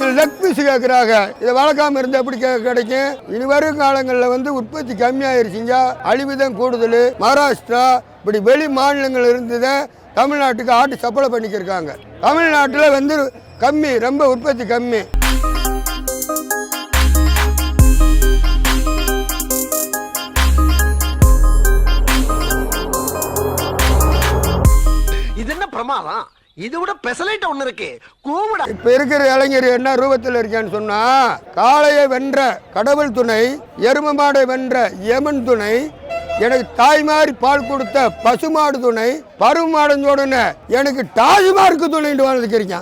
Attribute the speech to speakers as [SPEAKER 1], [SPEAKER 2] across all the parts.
[SPEAKER 1] இதில் leg piece கேட்குறாங்க இதை வளர்க்காம இருந்தால் எப்படி கிடைக்கும்? இனி வரும் காலங்களில் வந்து உற்பத்தி கம்மியாயிருச்சுங்க அழிவுதான் கூடுதல். மகாராஷ்டிரா இப்படி வெளி மாநிலங்கள் இருந்துதான் தமிழ்நாட்டுக்கு ஆட்டு சப்ளை பண்ணிக்கிருக்காங்க. தமிழ்நாட்டில் வந்து கம்மி ரொம்ப உற்பத்தி கம்மி.
[SPEAKER 2] இது என்ன பிரமாதம்? இது விட பெசலைட் ஒண்ணு இருக்கு. கூவிட.
[SPEAKER 1] இப்ப இருக்கிற இளைஞர் என்ன ரூபத்தில் இருக்கேன்னு சொன்னா காளையை வென்ற கடவுள் துணை எரும மாடை வென்ற யமன் துணை எனக்கு தாய் மாதிரி பால் கொடுத்த பசுமாடு துணை பருவ மாடஞ்சோடன எனக்கு டாஜ்மார்க்கு துணைன்னு வாழ்ந்துக்கிறீங்க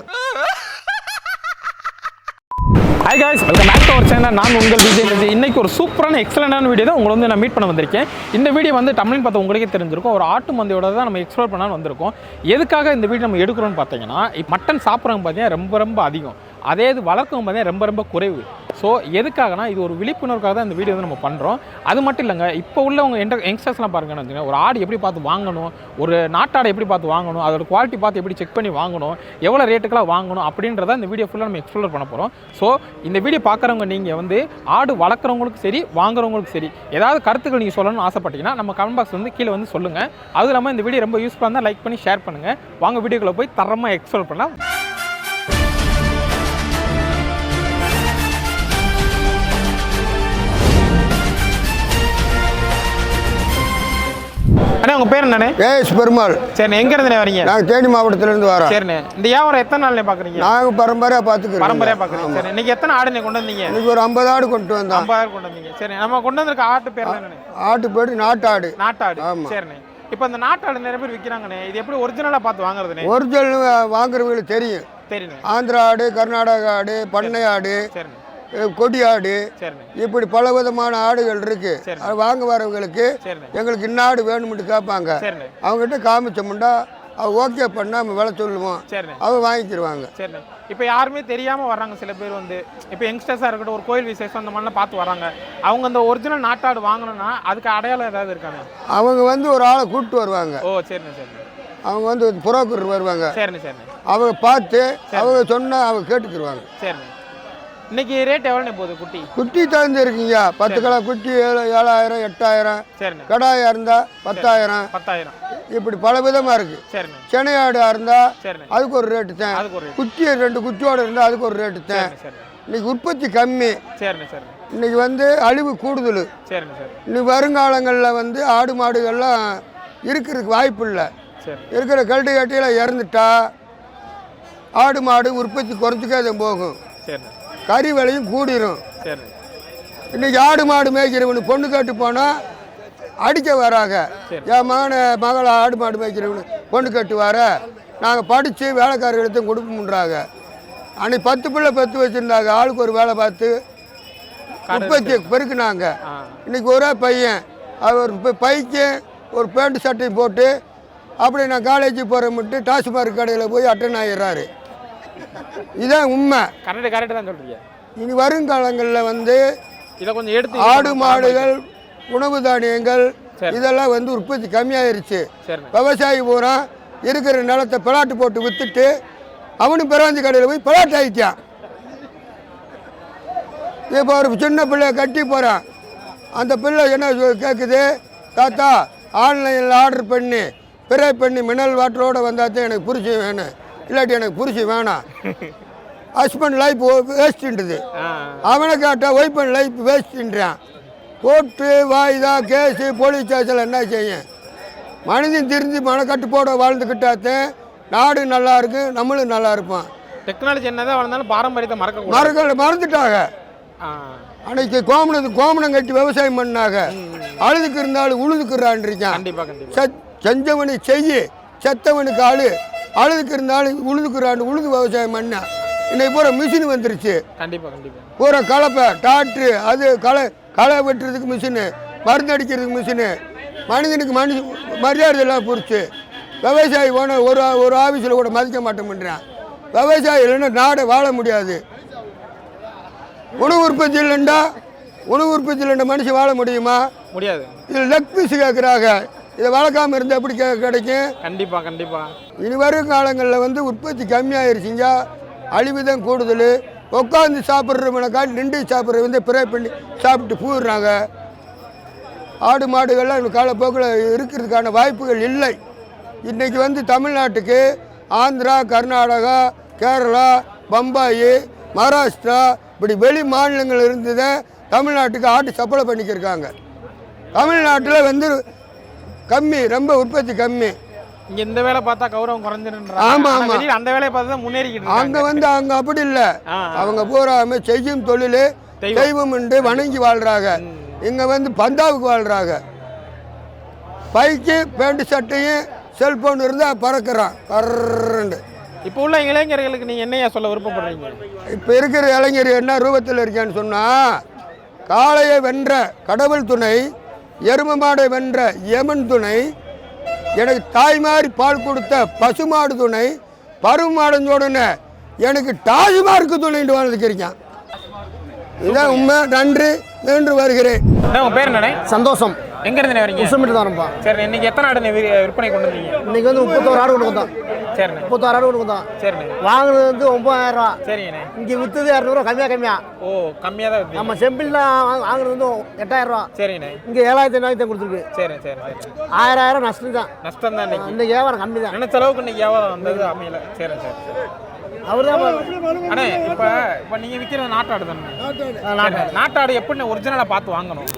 [SPEAKER 3] hi guys welcome back to our channel நான் உங்கள் விஜய் விஜய். இன்னைக்கு ஒரு சூப்பரான எக்ஸலண்டான வீடியோ தான் உங்களை வந்து நான் மீட் பண்ண வந்திருக்கேன். இந்த வீடியோ வந்து தமிழ்னு பார்த்தா உங்களுக்கே தெரிஞ்சிருக்கும். ஒரு ஆட்டு மந்தையோட தான் நம்ம எக்ஸ்ப்ளோர் பண்ணால் வந்திருக்கோம். எதுக்காக இந்த வீடியோ நம்ம எடுக்கிறோம்னு பார்த்தீங்கன்னா மட்டன் சாப்பிட்றவங்க பார்த்தீங்கன்னா ரொம்ப ரொம்ப அதிகம். அதே இது வளர்க்கும் பார்த்தீங்கன்னா ரொம்ப ரொம்ப குறைவு. ஸோ எதுக்காகனா இது ஒரு விழிப்புணர்வுக்காக தான் இந்த வீடியோ வந்து நம்ம பண்ணுறோம் அது மட்டும் இல்லைங்க இப்போ உள்ளவங்க என்டர் யங்ஸ்டர்ஸ்லாம் பாருங்கன்னு வச்சுக்கோங்க. ஒரு ஆடு எப்படி பார்த்து வாங்கணும் ஒரு நாட்டாடை எப்படி பார்த்து வாங்கணும் அதோட குவாலிட்டி பார்த்து எப்படி செக் பண்ணி வாங்கணும் எவ்வளோ ரேட்டுக்கெல்லாம் வாங்கணும் அப்படின்றத இந்த வீடியோ ஃபுல்லாக நம்ம எக்ஸ்ப்ளோர் பண்ண போகிறோம் ஸோ இந்த வீடியோ பார்க்குறவங்க நீங்கள் வந்து ஆடு வளர்க்குறவங்களுக்கும் சரி வாங்குறவங்களுக்கும் சரி ஏதாவது கருத்துக்கள் நீங்கள் சொல்லணும்னு ஆசைப்பட்டீங்கன்னா நம்ம கமெண்ட் பாக்ஸ் வந்து கீழே வந்து சொல்லுங்கள் அதுவும் இல்லாமல் இந்த வீடியோ ரொம்ப யூஸ்ஃபுல்லாக இருந்தால் லைக் பண்ணி ஷேர் பண்ணுங்கள் வாங்க வீடியோக்குள்ளே போய் தரமாக எக்ஸ்ப்ளோர் பண்ணலாம். அண்ணே உங்கள் பேர் என்னண்ணே?
[SPEAKER 1] A S Perumal.
[SPEAKER 3] சரிண்ணே எங்கேருந்துண்ணே வரீங்க?
[SPEAKER 1] நாங்கள் தேனி மாவட்டத்திலேருந்து வரோம்.
[SPEAKER 3] சரிண்ணே. இந்த வியாபாரம் எத்தனை நாள்ண்ணே பார்க்குறீங்க
[SPEAKER 1] நாங்கள் பரம்பரையாக பார்த்துக்கிறோம்
[SPEAKER 3] பரம்பரையா பார்க்குறீங்க சரி இன்னைக்கு எத்தனை ஆடுண்ணே கொண்டு வந்தீங்க?
[SPEAKER 1] இன்னைக்கு ஒரு ஐம்பது ஆடு கொண்டு வந்தோம்.
[SPEAKER 3] ஐம்பதாயிரம் கொண்டு வந்தீங்க. சரி நம்ம கொண்டு வந்திருக்க ஆட்டு பேர் என்னண்ணே?
[SPEAKER 1] ஆட்டு போயிட்டு நாட்டாடு.
[SPEAKER 3] நாட்டாடு. சரிண்ணே. இப்போ இந்த நாட்டாடு நிறைய பேர் விற்கிறாங்கண்ணே இது எப்படி ஒரிஜினலாக பார்த்து வாங்குறதுண்ணே?
[SPEAKER 1] ஒரிஜினல் வாங்குறவங்களுக்கு தெரியும்.
[SPEAKER 3] சரிண்ணே
[SPEAKER 1] ஆந்திரா ஆடு கர்நாடகா ஆடு பண்ணை ஆடு.
[SPEAKER 3] சரிண்ணே.
[SPEAKER 1] கொடி ஆடு. இப்படி பல விதமான ஆடுகள் இருக்கு.
[SPEAKER 3] சரி.
[SPEAKER 1] அது வாங்க வரவங்களுக்கு எங்களுக்கு இன்ன ஆடு வேணும்னு கேட்பாங்க அவங்ககிட்ட காமிச்சோம்னா அவ ஓகே பண்ணா நம்ம விலை சொல்லுவோம். அவ வாங்கிக்கிடுவாங்க
[SPEAKER 3] இப்போ யாருமே தெரியாமல் வர்றாங்க சில பேர் வந்து. இப்போ யங்ஸ்டர்ஸாக இருக்கட்டும் ஒரு கோயில் விசேஷம் அந்த மாதிரிலாம் பார்த்து வராங்க அவங்க அந்த ஒரிஜினல் நாட்டாடு வாங்கணும்னா அதுக்கு அடையாளம் ஏதாவது இருக்காண்ணே?
[SPEAKER 1] அவங்க வந்து ஒரு ஆளை கூப்பிட்டு வருவாங்க.
[SPEAKER 3] ஓ சரிண்ணே சரிண்ணே.
[SPEAKER 1] அவங்க வந்து புரோக்கர் வருவாங்க.
[SPEAKER 3] சரிண்ணே சரிண்ணே.
[SPEAKER 1] அவங்க பார்த்து அவங்க சொன்னா அவங்க கேட்டுக்கிடுவாங்க
[SPEAKER 3] சரிண்ணே. இன்னைக்கு ரேட் எவ்வளோண்ணே போகுது குட்டி?
[SPEAKER 1] குட்டி தகுந்து இருக்கீங்க பத்து கிலோ குட்டி ஏழு ஏழாயிரம் எட்டாயிரம்.
[SPEAKER 3] சரிண்ணே.
[SPEAKER 1] கடாயா இருந்தா பத்தாயிரம்.
[SPEAKER 3] பத்தாயிரம்.
[SPEAKER 1] இப்படி பல விதமா இருக்கு.
[SPEAKER 3] சரிண்ணே.
[SPEAKER 1] சென்னையாடா இருந்தா
[SPEAKER 3] சரிண்ணே.
[SPEAKER 1] அதுக்கு ஒரு ரேட்டு தான்.
[SPEAKER 3] அதுக்கு ஒரு.
[SPEAKER 1] குட்டி ரெண்டு குட்டியோட இருந்தா அதுக்கு ஒரு ரேட்டு தான்.
[SPEAKER 3] சரிண்ணே
[SPEAKER 1] இன்னைக்கு உற்பத்தி கம்மி.
[SPEAKER 3] சரிண்ணே சரிண்ணே.
[SPEAKER 1] இன்னைக்கு வந்து அழிவு கூடுதல்.
[SPEAKER 3] சரிண்ணே சரி
[SPEAKER 1] இனி வருங்காலங்களில் வந்து ஆடு மாடுகள்லாம் இருக்கிறதுக்கு வாய்ப்பு இல்லை.
[SPEAKER 3] சரி.
[SPEAKER 1] இருக்கிற கல்டு கட்டியில் இறந்துட்டா ஆடு மாடு உற்பத்தி குறைச்சிக்கே தான் போகும்.
[SPEAKER 3] சரிண்ணே.
[SPEAKER 1] கறி விலையும் கூடிரும். இன்னைக்கு ஆடு மாடு மேய்க்கிறவனு பொண்ணு கேட்டு போனால் அடிக்க வராங்க. என் மகனை மகளை ஆடு மாடு மேய்க்கிறவனு பொண்ணு கட்டு வர நாங்கள் படித்து வேலைக்காரர்களுக்கும் கொடுப்போம்ன்றாங்க. அன்னைக்கு பத்து பிள்ளை பத்து வச்சுருந்தாங்க. ஆளுக்கு ஒரு வேலை பார்த்து உற்பத்தி பெருக்குனாங்க. இன்னைக்கு ஒரே பையன். அவர் பைக்கு ஒரு பேண்ட் சட்டையும் போட்டு அப்படி நான் காலேஜுக்கு போகிறேன்ட்டு டாஸ்மார்க் கடையில் போய் அட்டன் ஆகிடுறாரு இதான் உண்மை.
[SPEAKER 3] கரெக்டு கரெக்டு தான் சொல்றீங்க.
[SPEAKER 1] இனி வருங்காலங்களில் வந்து
[SPEAKER 3] இதை கொஞ்சம் எடுத்து
[SPEAKER 1] ஆடு மாடுகள் உணவு தானியங்கள். இதெல்லாம் வந்து உற்பத்தி கம்மியாயிருச்சு. விவசாயி பூரா இருக்கிற நிலத்தை பிளாட்டு போட்டு வித்துட்டு அவனும் பிராஞ்சி கடையில் போய் பிளாட் ஆகிட்டான் இப்போ ஒரு சின்ன பிள்ளை கட்டி போகிறான் அந்த பிள்ளை என்ன கேட்குது தாத்தா ஆன்லைனில் ஆர்டர் பண்ணி பிறை பண்ணி மினரல் வாட்டரோடு வந்தால் தான் எனக்கு புரிச்சு வேணும். இல்லாட்டி எனக்கு புரிச்சு வேணாம். ஹஸ்பண்ட் லைஃப் வேஸ்ட்டுன்றது அவனை கேட்டால் ஒய்ஃப் அண்ட் லைஃப் வேஸ்ட்டுன்றான் கோர்ட்டு வாய்தா கேஸு போலீஸ் ஸ்டேஷனில் என்ன செய்யும்? மனிதன் திரிஞ்சு மனக்கட்டுப்போட வாழ்ந்துக்கிட்டாத்தேன் நாடு நல்லா இருக்கு நம்மளும் நல்லா இருப்போம்.
[SPEAKER 3] டெக்னாலஜி என்னதான் வளர்ந்தாலும் பாரம்பரியத்தை மறக்க
[SPEAKER 1] மறக்க மறந்துட்டாங்க. அன்னைக்கு கோமணத்து கோமணம் கட்டி விவசாயம் பண்ணாங்க. அழுதுக்கு இருந்தாலும் உழுதுக்குறான் இருக்கான். செஞ்சவனு செய்யு செத்தவனுக்கு ஆளு. அழுதுக்கு இருந்தாலும் உழுதுக்குறான் உழுது விவசாயம் பண்ண. இன்னைக்கு பூரா மிஷின் வந்துருச்சு.
[SPEAKER 3] கண்டிப்பா கண்டிப்பா.
[SPEAKER 1] பூரா கலப்பை டாக்டரு அது களை களை வெட்டுறதுக்கு மிஷினு மருந்து அடிக்கிறதுக்கு மிஷினு மனிதனுக்கு மனுஷ மரியாதை எல்லாம் போச்சு விவசாயி போனால் ஒரு ஒரு ஆஃபீஸில் கூட மதிக்க மாட்டேன்றான் விவசாயி இல்லைன்னா நாடை வாழ முடியாது. உணவு உற்பத்தி இல்லைண்டா உணவு உற்பத்தி இல்லைண்டா மனுஷன் வாழ முடியுமா?
[SPEAKER 3] முடியாது.
[SPEAKER 1] இதில் லெக் பீஸ் கேட்குறாங்க இதை வளர்க்காம இருந்தால் எப்படி கிடைக்கும்?
[SPEAKER 3] கண்டிப்பா கண்டிப்பா.
[SPEAKER 1] இனி வரும் காலங்களில் வந்து உற்பத்தி கம்மியாயிருச்சுங்க அழிவு தான் கூடுதல். உட்காந்து சாப்பிட்றவனை காட்டி நின்று சாப்பிட்ற வந்து ப்ரே பண்ணி சாப்பிட்டு போயிடுறாங்க ஆடு மாடுகள்லாம் காலப்போக்கில் இருக்கிறதுக்கான வாய்ப்புகள் இல்லை. இன்றைக்கி வந்து தமிழ்நாட்டுக்கு ஆந்திரா கர்நாடகா கேரளா பம்பாய் மகாராஷ்டிரா இப்படி வெளி மாநிலங்கள் இருந்ததை தமிழ்நாட்டுக்கு ஆட்டு சப்ளை பண்ணிக்கிருக்காங்க. தமிழ்நாட்டில் வந்து கம்மி ரொம்ப உற்பத்தி கம்மி.
[SPEAKER 3] இங்க இந்த வேலை பார்த்தா கௌரவம் குறைஞ்சிருன்றாங்க.
[SPEAKER 1] ஆமா, ஆமா.
[SPEAKER 3] அந்த வேலையை பார்த்து தான் முன்னேறிக்கிட்டு
[SPEAKER 1] அங்கே வந்து அங்கே அப்படி இல்லை. அவங்க பூராமே செய்யும் தொழில்
[SPEAKER 3] தெய்வம்.
[SPEAKER 1] என்று வணங்கி வாழ்கிறாங்க இங்கே வந்து பந்தாவுக்கு வாழ்கிறாங்க பைக்கு பேண்ட் சட்டையும் செல்போன் இருந்தால் பறக்கிறான். கர்றண்டு
[SPEAKER 3] இப்போ உள்ள இளைஞர்களுக்கு நீங்க என்னையா சொல்ல விருப்பப்படுறீங்க?
[SPEAKER 1] இப்போ இருக்கிற இளைஞர் என்ன ரூபத்தில் இருக்கான்னு சொன்னால் காளையை வென்ற கடவுள் துணை எரும மாடை வென்ற யமன் துணை எனக்கு தாய் மாதிரி பால் கொடுத்த பசுமாடு துணை பருமாடஞ்சோடனே எனக்கு டாஜ்மார்க்கு துணைட்டு வாழ்ந்துக்கிறீங்க இதான் உண்மை. நன்றி. நின்று வருகிறேன்.
[SPEAKER 3] அண்ணா, உங்க பேர் என்னண்ணே?
[SPEAKER 4] சந்தோஷம்.
[SPEAKER 3] எங்க இருந்து வரீங்க?
[SPEAKER 4] உசுமிட்டு தானப்பா
[SPEAKER 3] சரி இன்னைக்கு எத்தனை ஆடு விற்பனை கொண்டு வந்தீங்க?
[SPEAKER 4] இன்னைக்கு வந்து முப்பத்தோரு ஆடு கொண்டு வந்தான்
[SPEAKER 3] சரிண்ணே.
[SPEAKER 4] ஆடு கொண்டு வந்தான்
[SPEAKER 3] சரிண்ணே.
[SPEAKER 4] வாங்கினது வந்து ஒன்பதாயிரம் ரூபா.
[SPEAKER 3] சரிங்கண்ணே.
[SPEAKER 4] இங்கே விற்றுது இரநூறுவா கம்மியாக கம்மியா?
[SPEAKER 3] ஓ கம்மியாக தான்
[SPEAKER 4] நம்ம செம்பிள்ல வாங்க- வாங்குறது வந்து எட்டாயிரம் ரூபா.
[SPEAKER 3] சரிண்ணே
[SPEAKER 4] இங்கே ஏழாயிரத்தி ஐநூறு கொடுத்துருக்கு.
[SPEAKER 3] சரி சரி சரி
[SPEAKER 4] ஆயிரம் ஆயிரம் நஷ்டம் தான்.
[SPEAKER 3] நஷ்டம் தான் இன்னைக்கு.
[SPEAKER 4] இன்னைக்கு வியாபாரம் கம்மி தான்.
[SPEAKER 3] நினைச்ச அளவுக்கு இன்னைக்கு வியாபாரம் வந்தது அமையல. சரி சரி
[SPEAKER 4] அவர் தான்
[SPEAKER 3] அண்ணே இப்போ இப்போ நீங்கள் விற்கிறது நாட்டாடு தானே. நாட்டாடு எப்படி ஒரிஜினலாக பார்த்து வாங்கணும்?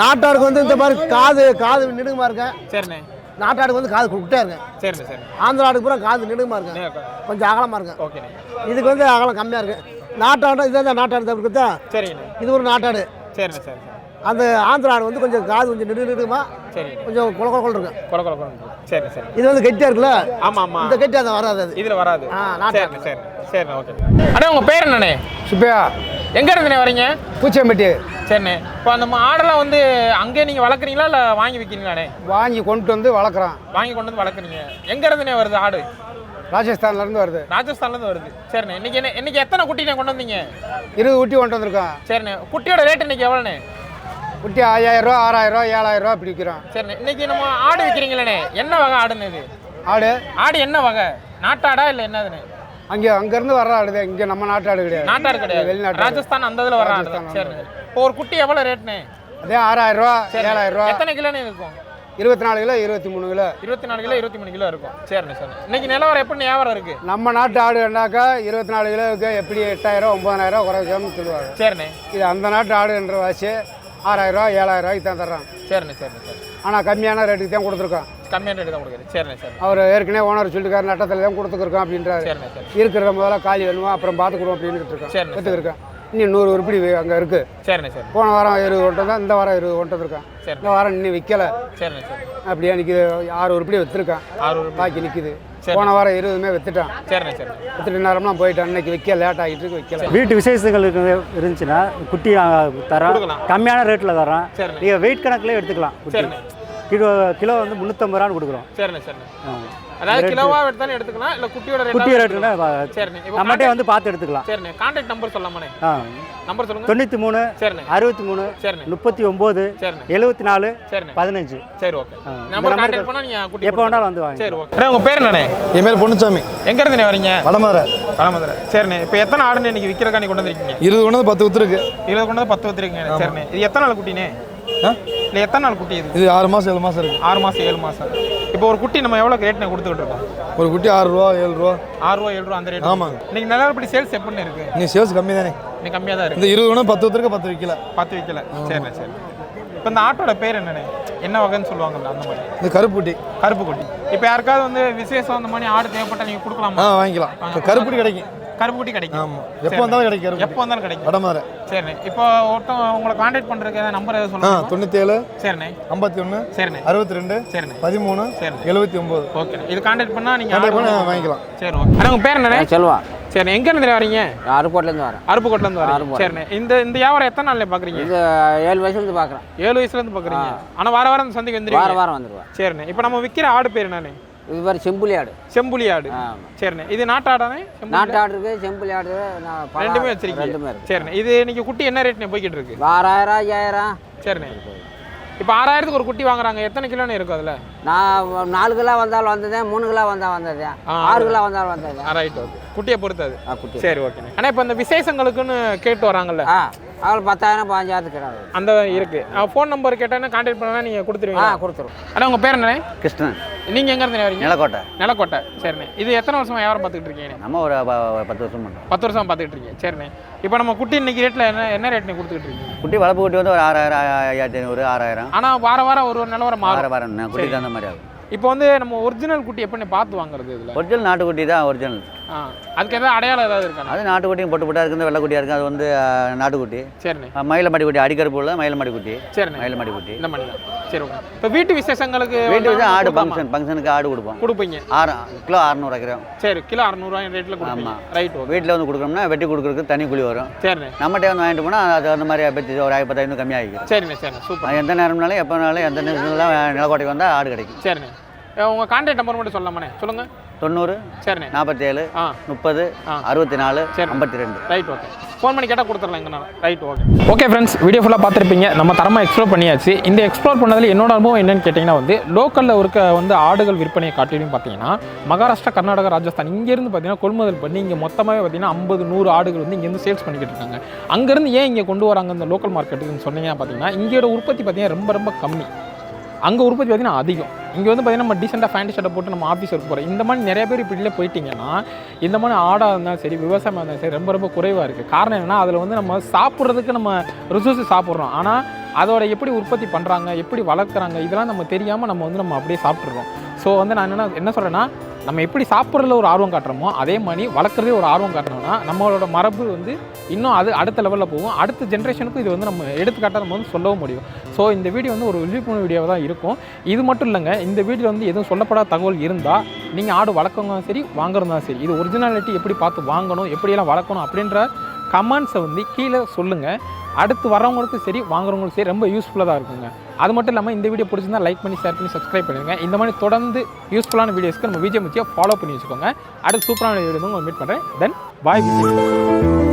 [SPEAKER 4] நாட்டாடுக்கு வந்து இந்த மாதிரி காது காது நெடுங்குமா இருக்கேன்
[SPEAKER 3] சரிண்ணே.
[SPEAKER 4] நாட்டாடுக்கு வந்து காது குட்டே இருக்கேன்.
[SPEAKER 3] சரிண்ணே சரி
[SPEAKER 4] ஆந்திரா ஆடுக்கு பூரா காது நெடுங்குமா இருக்கேன். கொஞ்சம் அகலமாக இருக்கேன்.
[SPEAKER 3] ஓகேண்ணே
[SPEAKER 4] இதுக்கு வந்து அகலம் கம்மியாக இருக்கு. நாட்டாடு இதான் நாட்டாடு தவிர்க்கு தான்
[SPEAKER 3] சரிண்ணே
[SPEAKER 4] இது ஒரு நாட்டாடு
[SPEAKER 3] சரிண்ணே சரி சரி
[SPEAKER 4] அந்த ஆந்திரா ஆடு வந்து கொஞ்சம் காது கொஞ்சம் நெடு நெடுமா?
[SPEAKER 3] சரிண்ணே
[SPEAKER 4] கொஞ்சம் குள குள குள இருக்கும்.
[SPEAKER 3] கொல கொல கொல சரி சரி
[SPEAKER 4] இது வந்து கெட்டியா இருக்குல்ல?
[SPEAKER 3] ஆமாம் ஆமாம்
[SPEAKER 4] இந்த கெட்டி அதை வராது அது.
[SPEAKER 3] இதில் வராது.
[SPEAKER 4] ஆ, நாட்டாடு.
[SPEAKER 3] சரி சரிண்ணே ஓகே. அண்ணே உங்கள் பேர் என்னண்ணே?
[SPEAKER 5] சுப்பையா.
[SPEAKER 3] எங்கே இருந்துண்ணே வரீங்க?
[SPEAKER 5] பூச்சம்பட்டி
[SPEAKER 3] சரிண்ணே இப்போ அந்த மா- ஆடெல்லாம் வந்து அங்கேயே நீங்கள் வளர்க்குறீங்களா இல்லை வாங்கி விற்கிறீங்களாண்ணே
[SPEAKER 5] வாங்கி கொண்டு வந்து வளர்க்குறோம்
[SPEAKER 3] வாங்கி கொண்டு வந்து வளர்க்குறீங்க. எங்கே இருந்துண்ணே வருது ஆடு?
[SPEAKER 5] ராஜஸ்தான்லேருந்து வருது.
[SPEAKER 3] ராஜஸ்தான்லேருந்து வருது. சரிண்ணே. இன்னைக்கு என்ன இன்னைக்கு எத்தனை குட்டிண்ணே கொண்டு வந்தீங்க?
[SPEAKER 5] இருபது ஊட்டி கொண்டு வந்திருக்கோம்
[SPEAKER 3] சரிண்ணே. குட்டியோட ரேட் இன்னைக்கு எவ்வளோண்ணே?
[SPEAKER 5] ஊட்டி ஐயாயிரம் ரூபா ஆறாயிரம் ரூபா ஏழாயிரம் ரூபா இப்படி விற்கிறோம்
[SPEAKER 3] சரிண்ணே. இன்னைக்கு நம்ம ஆடு விற்கிறீங்களே என்ன வகை ஆடுன்னு இது?
[SPEAKER 5] ஆடு.
[SPEAKER 3] ஆடு என்ன வகை? நாட்டாடா இல்லை என்னதுண்ணே?
[SPEAKER 5] அங்கே அங்கேருந்து வர்ற ஆடு இங்கே நம்ம நாட்டு ஆடு கிடையாது.
[SPEAKER 3] நாட்டாடு கிடையாது.
[SPEAKER 5] வெளிநாட்டு.
[SPEAKER 3] ராஜஸ்தான் அந்த இதில் வர ஆடு சரிண்ணே இப்போ ஒரு குட்டி எவ்வளோ ரேட்ண்ணே
[SPEAKER 5] அதே ஆறாயிரம் ரூபா ஏழாயிரம் ரூபா
[SPEAKER 3] எத்தனை கிலோண்ணே இருக்கும்?
[SPEAKER 5] இருபத்தி நாலு கிலோ இருபத்தி மூணு கிலோ.
[SPEAKER 3] இருபத்தி நாலு கிலோ இருபத்தி மூணு கிலோ இருக்கும். சரிண்ணே சரிண்ணே. இன்னைக்கு நிலவரம் எப்படி? வியாபாரம் இருக்கு?
[SPEAKER 5] நம்ம நாட்டு ஆடு வேண்டாக்கா இருபத்தி நாலு கிலோவுக்கு எப்படி எட்டாயிரம் ஒம்பதாயிரம் குறைக்காம சொல்லுவாங்க.
[SPEAKER 3] சரிண்ணே.
[SPEAKER 5] இது அந்த நாட்டு ஆடுன்ற வாசி ஆறாயிரம் ரூபா ஏழாயிரம் ரூபாய்க்கு தான் தர்றாங்க.
[SPEAKER 3] சரிண்ணே சரிண்ணே சரி
[SPEAKER 5] ஆனால் கம்மியான ரேட்டுக்கு தான் கொடுத்துருக்கோம்.
[SPEAKER 3] கம்மியான ரேட்டு தான் கொடுக்குறது சரிண்ணே சரி
[SPEAKER 5] அவர் ஏற்கனவே ஓனர் சொல்லிருக்காரு நட்டத்தில் தான் கொடுத்துருக்கோம் அப்படின்றாரு.
[SPEAKER 3] சரிண்ணே சரி
[SPEAKER 5] இருக்கிறத முதல்ல காலி வேணுமா அப்புறம் பார்த்துக்குறோம் அப்படின்னு இருக்கோம்
[SPEAKER 3] சரிண்ணே.
[SPEAKER 5] எடுத்துக்கிருக்கேன் இன்னும் நூறு உருப்படி அங்கே இருக்குது
[SPEAKER 3] சரிண்ணே சரி
[SPEAKER 5] போன வாரம் இருபது ஒன்றை தான் இந்த வாரம் இருபது ஒன்றை இருக்கேன்
[SPEAKER 3] சரி.
[SPEAKER 5] இந்த வாரம் இன்னும் விற்கல
[SPEAKER 3] சரிண்ணே சரி
[SPEAKER 5] அப்படியே நிற்கிது ஆறு உருப்படி விற்றுருக்கேன்
[SPEAKER 3] ஆறு
[SPEAKER 5] பாக்கி நிற்கிது
[SPEAKER 3] சரி.
[SPEAKER 5] போன வாரம் இருபதுமே விற்றுட்டான்
[SPEAKER 3] சரிண்ணே சரி
[SPEAKER 5] விற்றுட்டு நேரம்லாம் போயிட்டான். இன்னைக்கு விற்க லேட் ஆகிட்டு இருக்கு விற்கல
[SPEAKER 6] வீட்டு விசேஷங்கள் இருந்துச்சுன்னா குட்டி தரோம்
[SPEAKER 3] கொடுக்கலாம்.
[SPEAKER 6] கம்மியான ரேட்டில் தரோம். நீங்கள் வெயிட் கணக்கில் எடுத்துக்கலாம் கிலோ கிலோ வந்து முந்நூற்றம்பது ரூபான்னு கொடுக்குறோம்.
[SPEAKER 3] சரிண்ணே சரிண்ணே. அதாவது கிலோவா எடுத்தாலும் எடுத்துக்கலாம் இல்லை குட்டியோட
[SPEAKER 6] குட்டி
[SPEAKER 3] ரேட்
[SPEAKER 6] ரேட்டுன்னா
[SPEAKER 3] சரிண்ணே
[SPEAKER 6] நம்மகிட்டே வந்து பார்த்து எடுத்துக்கலாம்.
[SPEAKER 3] சரிண்ணே கான்டாக்ட் நம்பர் சொல்லாமண்ணே
[SPEAKER 6] ஆ.
[SPEAKER 3] நம்பர் சொல்லுங்க.
[SPEAKER 6] தொண்ணூற்றி மூணு
[SPEAKER 3] சரிண்ணே.
[SPEAKER 6] அறுபத்தி மூணு
[SPEAKER 3] சரிண்ணே.
[SPEAKER 6] முப்பத்தி ஒம்பது
[SPEAKER 3] சரிண்ணே.
[SPEAKER 6] எழுபத்தி நாலு
[SPEAKER 3] சரிண்ணே.
[SPEAKER 6] பதினஞ்சு.
[SPEAKER 3] சரி ஓகே. நம்பர் கான்டாக்ட் பண்ணா நீங்க குட்டி
[SPEAKER 6] எப்போ வேணாலும் வந்து வாங்க
[SPEAKER 3] சரி ஓகே உங்க பேர் என்னண்ணே?
[SPEAKER 7] என் பேர் பொன்னுச்சாமி.
[SPEAKER 3] எங்க இருந்து வரீங்க?
[SPEAKER 7] வடமதுரை.
[SPEAKER 3] பழமதுரை சரிண்ணே இப்போ எத்தனை ஆடுன்னு இன்னைக்கு விற்கிறக்கா நீ கொண்டு வந்திருக்கீங்க?
[SPEAKER 7] இருபது கொண்டு பத்து வித்துருக்கு.
[SPEAKER 3] இருபது கொண்டு பத்து வச்சிருக்கீங்க சரிண்ணே இது எத்தனை நாள் குட்டினே? இல்லை எத்தனை நாள் குட்டி இது?
[SPEAKER 7] இது ஆறு மாதம் ஏழு மாதம் இருக்கு.
[SPEAKER 3] ஆறு மாசம் ஏழு மாசம். இப்போ ஒரு குட்டி நம்ம எவ்வளோ ரேட்னு கொடுத்துக்கிட்டு இருக்கோம்?
[SPEAKER 7] ஒரு குட்டி ஆறு ரூபா ஏழு ரூபா.
[SPEAKER 3] ஆறு ரூபா ஏழு ரூபா அந்த ரேட்
[SPEAKER 7] ஆமாங்க.
[SPEAKER 3] இன்னைக்கு நிலவரப்படி சேல்ஸ் எப்படின்னு இருக்கு?
[SPEAKER 7] நீ சேல்ஸ் கம்மி தானே
[SPEAKER 3] இன்னைக்கு கம்மியாக தான் இருக்கு.
[SPEAKER 7] இந்த இருபது கொண்டு பத்து வித்துருக்கு பத்து விற்கல
[SPEAKER 3] பத்து விற்கல சரிண்ணே சரி இப்போ இந்த ஆட்டோட பேர் என்னண்ணே? என்ன வகைன்னு சொல்லுவாங்கல்ல அந்த மாதிரி.
[SPEAKER 7] இந்த கருப்பு குட்டி
[SPEAKER 3] கருப்பு குட்டி இப்போ யாருக்காவது வந்து விசேஷம் அந்த மாதிரி ஆடு தேவைப்பட்டா நீங்கள்
[SPEAKER 7] ஆ
[SPEAKER 3] கொடுக்கலாமா
[SPEAKER 7] வாங்கிக்கலாம். இப்போ கருப்பு குட்டி கிடைக்கும்.
[SPEAKER 3] கருப்பு குட்டி கிடைக்கும்
[SPEAKER 7] ஆமாம் எப்போ வந்தாலும் கிடைக்கும்
[SPEAKER 3] எப்போ வந்தாலும் கிடைக்கும்.
[SPEAKER 7] வடமதுரை
[SPEAKER 3] சரிண்ணே. இப்போ ஒருத்தன் உங்களை கான்டாக்ட் பண்ணுறதுக்கு ஏதாவது நம்பர் எதாவது
[SPEAKER 7] ஆ
[SPEAKER 3] சொல்லுங்க
[SPEAKER 7] தொண்ணூற்றேழு
[SPEAKER 3] சரிண்ணே.
[SPEAKER 7] ஐம்பத்தி ஒன்று
[SPEAKER 3] சரிண்ணே.
[SPEAKER 7] அறுபத்தி ரெண்டு
[SPEAKER 3] சரிண்ணே.
[SPEAKER 7] பதிமூணு
[SPEAKER 3] சரிண்ணே.
[SPEAKER 7] எழுபத்தி ஒம்பது
[SPEAKER 3] ஓகே இது கான்டாக்ட் பண்ணால் நீங்கள்
[SPEAKER 7] கான்டாக்ட் பண்ணி வாங்கிக்கலாம்.
[SPEAKER 3] சரி ஓகே. அண்ணா உங்கள் பேர் என்னண்ணே?
[SPEAKER 8] செல்வா.
[SPEAKER 3] சரி எங்க இருந்து வரீங்க?
[SPEAKER 8] அருப்போட்லேருந்து வரேன்.
[SPEAKER 3] அருப்புக்கோட்டிலேருந்து
[SPEAKER 8] அருப்புக்கோட்டை.
[SPEAKER 3] சரிண்ணே. இந்த இந்த வியாபாரம் எத்தனை நாள்ல பார்க்குறீங்க
[SPEAKER 8] இது ஏழு வயசுலேருந்து பார்க்குறேன்
[SPEAKER 3] ஏழு வயசுலேருந்து பார்க்குறீங்க ஆனால் வார வாரம் இந்த சந்தைக்கு
[SPEAKER 8] வாரம்
[SPEAKER 3] வந்துருவீங்க
[SPEAKER 8] வாரம் வந்துடுவேன்
[SPEAKER 3] சரிண்ணே. இப்போ நம்ம விற்கிற ஆடு பேர் என்னண்ணே?
[SPEAKER 8] இது மாதிரி செம்புலி ஆடு.
[SPEAKER 3] செம்புலி ஆடு. சரிண்ணே. இது நாட்டாடானே செம்புலி
[SPEAKER 8] நாட்டு ஆடு. இருக்குது செம்புலி ஆடு
[SPEAKER 3] ரெண்டுமே வச்சிருக்கீங்க.
[SPEAKER 8] ரெண்டுமே இருக்கு.
[SPEAKER 3] சரிண்ணே. இது இன்னைக்கு குட்டி என்ன ரேட்னு போய்கிட்டு இருக்கு?
[SPEAKER 8] ஆறாயிரம் ஐயாயிரம்.
[SPEAKER 3] சரிண்ணே. இப்போ ஆறாயிரத்துக்கு ஒரு குட்டி வாங்குறாங்க. எத்தனை கிலோன்னு இருக்கும் அதில்?
[SPEAKER 8] நான் நாலு கிலோ வந்தாலும் வந்ததேன் மூணு கிலோ வந்தால் வந்ததேன். ஆறு கிலோ. வந்தாலும் வந்தது.
[SPEAKER 3] ரைட் ஓகே குட்டியை பொறுத்தது சரி ஓகே ஆனால் இப்போ இந்த விசேஷங்களுக்குன்னு கேட்டு வராங்கல்ல.
[SPEAKER 8] ஆ அவள் பத்தாயிரம் பதினஞ்சாயிரத்து கிடாது
[SPEAKER 3] அந்த இருக்கு. ஃபோன் நம்பர் கேட்டேன்னா கான்டாக்ட் பண்ணா நீங்கள்
[SPEAKER 8] ஆ
[SPEAKER 3] கொடுத்துருவீங்க
[SPEAKER 8] கொடுத்துரும்.
[SPEAKER 3] அண்ணா உங்கள் பேர் என்னண்ணே
[SPEAKER 9] கிருஷ்ணன்.
[SPEAKER 3] நீங்கள் எங்கே இருந்து வரீங்க?
[SPEAKER 9] நிலக்கோட்டை.
[SPEAKER 3] நிலக்கோட்டை. சரிண்ணே. இது எத்தனை வருஷமா வியாபாரம் பார்த்துக்கிட்டு இருக்கீங்க?
[SPEAKER 9] நம்ம ஒரு பத்து வருஷம் பண்ணுறோம்.
[SPEAKER 3] பத்து வருஷம் பார்த்துக்கிட்டு இருக்கீங்க. சரிண்ணே. இப்போ நம்ம குட்டி இன்னைக்கு ரேட்டில் என்ன என்ன ரேட் கொடுத்துக்கிட்டு இருக்கீங்க?
[SPEAKER 9] குட்டி வளர்ப்பு குட்டி வந்து ஒரு ஆறாயிரம் ஆ- ஐயாயிரத்தி ஐநூறு ஆறாயிரம்.
[SPEAKER 3] ஆனால் வார வாரம் ஒரு ஒரு நிலவரம்
[SPEAKER 9] வார வாரம் குட்டி. தகுந்த மாதிரி ஆகும்.
[SPEAKER 3] இப்போ வந்து நம்ம ஒரிஜினல் குட்டி எப்படி பார்த்து வாங்குறது இதில்?
[SPEAKER 9] ஒரிஜினல் நாட்டுக்குட்டி தான் ஒரிஜினல்
[SPEAKER 3] ஆ அதுக்கு ஏதாவது அடையாளம் ஏதாவது இருக்காண்ணா
[SPEAKER 9] அது நாட்டுக்குட்டியும் பொட்டு பொட்டா இருக்குது வெள்ளைக்குட்டியாக இருக்குது அது வந்து நாட்டுக்குட்டி.
[SPEAKER 3] சரிண்ணே.
[SPEAKER 9] ஆ, மயிலமாடி குட்டி அடிக்கருப்பு உள்ள மயிலமாடி குட்டி
[SPEAKER 3] சரிண்ணே.
[SPEAKER 9] மயிலமாடி குட்டி
[SPEAKER 3] இந்த மாதிரி சரி ஓகே. இப்போ வீட்டு விசேஷங்களுக்கு
[SPEAKER 9] வீட்டு வச்சு ஆடு? ஃபங்க்ஷன் ஃபங்க்ஷனுக்கு ஆடு கொடுப்போம்.
[SPEAKER 3] கொடுப்பீங்க.
[SPEAKER 9] ஆறு கிலோ அறநூறு வைக்கிறோம்
[SPEAKER 3] சரி கிலோ அறநூறுவாய் ரேட்டில்
[SPEAKER 9] ஆமாம்.
[SPEAKER 3] ரைட்
[SPEAKER 9] வீட்டில் வந்து கொடுக்குறோம்னா வெட்டி கொடுக்குறதுக்கு தனி கூலி வரும்.
[SPEAKER 3] சரிண்ணே.
[SPEAKER 9] நம்மகிட்ட வந்து வாங்கிட்டு போனால் அது அந்த மாதிரி பற்றி ஒரு ஆயிரத்தி பத்தாயிரம் கம்மியாகிக்கும்
[SPEAKER 3] சரிண்ணே சரிண்ணே. சூப்பர்.
[SPEAKER 9] எந்த நேரம்னாலும் எப்போனாலும் எந்த நேரத்துலாம் நிலக்கோட்டைக்கு வந்தால் ஆடு கிடைக்கும்.
[SPEAKER 3] சரிண்ணே. அஹ் உங்க கான்டாக்ட் நம்பர் மட்டும் சொல்லலாமாண்ணே? சொல்லுங்க.
[SPEAKER 9] தொண்ணூறு
[SPEAKER 3] சரிண்ணே.
[SPEAKER 9] நாற்பத்தேழு
[SPEAKER 3] ஆ.
[SPEAKER 9] முப்பது
[SPEAKER 3] ஆ.
[SPEAKER 9] அறுபத்தி நாலு
[SPEAKER 3] சரி.
[SPEAKER 9] ஐம்பத்தி ரெண்டு
[SPEAKER 3] ரைட் ஓகே ஃபோன் பண்ணி கேட்டால் கொடுத்துடலாம் எங்கனால. Right okay okay friends video ஃபுல்லாக பார்த்துருப்பீங்க. நம்ம தரமாக எக்ஸ்ப்ளோர் பண்ணியாச்சு. இந்த எக்ஸ்ப்ளோர் பண்ணதில் என்னோட அனுபவம் என்னன்னு கேட்டிங்கன்னா வந்து லோக்கலில் இருக்க வந்து ஆடுகள் விற்பனையை காட்டிலும் பார்த்தீங்கன்னா மகாராஷ்டிரா கர்நாடகா ராஜஸ்தான் இங்கேருந்து பார்த்தீங்கன்னா கொள்முதல் பண்ணி இங்கே மொத்தமாகவே பார்த்தீங்கன்னா ஐம்பது நூறு ஆடுகள் வந்து இங்கேருந்து சேல்ஸ் பண்ணிக்கிட்டு இருக்காங்க. அங்கேருந்து ஏன் இங்கே கொண்டு வராங்க இந்த லோக்கல் மார்க்கெட்டுக்குன்னு சொன்னீங்கன்னா பார்த்தீங்கன்னா இங்கேயோட உற்பத்தி பார்த்தீங்கன்னா ரொம்ப ரொம்ப கம்மி. அங்கே உற்பத்தி பார்த்தீங்கன்னா அதிகம். இங்கே வந்து பார்த்தீங்கன்னா நம்ம டீசெண்டாக ஃபேண்ட் ஷர்ட்டை போட்டு நம்ம ஆஃபீஸ் ஒர்க் போகிறோம் இந்த மாதிரி நிறைய பேர் இப்படிலே போயிட்டீங்கன்னா இந்த மாதிரி ஆடாக இருந்தாலும் சரி விவசாயமாக இருந்தாலும் சரி ரொம்ப ரொம்ப குறைவாக இருக்குது காரணம் என்னென்னா அதில் வந்து நம்ம சாப்பிட்றதுக்கு நம்ம ரிசோர்ஸ் சாப்பிட்றோம். ஆனால் அதோட எப்படி உற்பத்தி பண்ணுறாங்க எப்படி வளர்க்குறாங்க இதெல்லாம் நம்ம தெரியாமல் நம்ம வந்து நம்ம அப்படியே சாப்பிட்றோம் ஸோ வந்து நான் என்ன என்ன சொல்கிறேன்னா நம்ம எப்படி சாப்பிட்றதுல ஒரு ஆர்வம் காட்டுறோமோ அதே மாதிரி வளர்க்குறதே ஒரு ஆர்வம் காட்டணும்னா நம்மளோட மரபு வந்து இன்னும் அது அடுத்த லெவலில் போகும். அடுத்த ஜென்ரேஷனுக்கும் இது வந்து நம்ம எடுத்துக்காட்டாக நம்ம வந்து சொல்லவும் முடியும். ஸோ இந்த வீடியோ வந்து ஒரு விழிப்புணர்வு வீடியோவாக தான் இருக்கும். இது மட்டும் இல்லைங்க இந்த வீடியோ வந்து எதுவும் சொல்லப்படாத தகவல் இருந்தால் நீங்கள் ஆடு வளர்க்கணும் சரி வாங்குறதும் சரி இது ஒரிஜினாலிட்டி எப்படி பார்த்து வாங்கணும் எப்படியெல்லாம் வளர்க்கணும் அப்படின்ற கமெண்ட்ஸை வந்து கீழே சொல்லுங்கள் அடுத்து வரவங்களுக்கும் சரி வாங்குறவங்களுக்கும் சரி ரொம்ப யூஸ்ஃபுல்லாக தான் இருக்குங்க. அது மட்டும் இல்லாமல் இந்த வீடியோ பிடிச்சிருந்தா லைக் பண்ணி ஷேர் பண்ணி சப்ஸ்கிரைப் பண்ணிடுங்க. இந்த மாதிரி தொடர்ந்து யூஸ்ஃபுல்லான வீடியோஸ்க்கு நம்ம விஜய் முச்சியை ஃபாலோ பண்ணி வச்சுக்கோங்க. அடுத்து சூப்பரான வீடியோ வந்து உங்களை மீட் பண்ணுறேன் தென் பாய்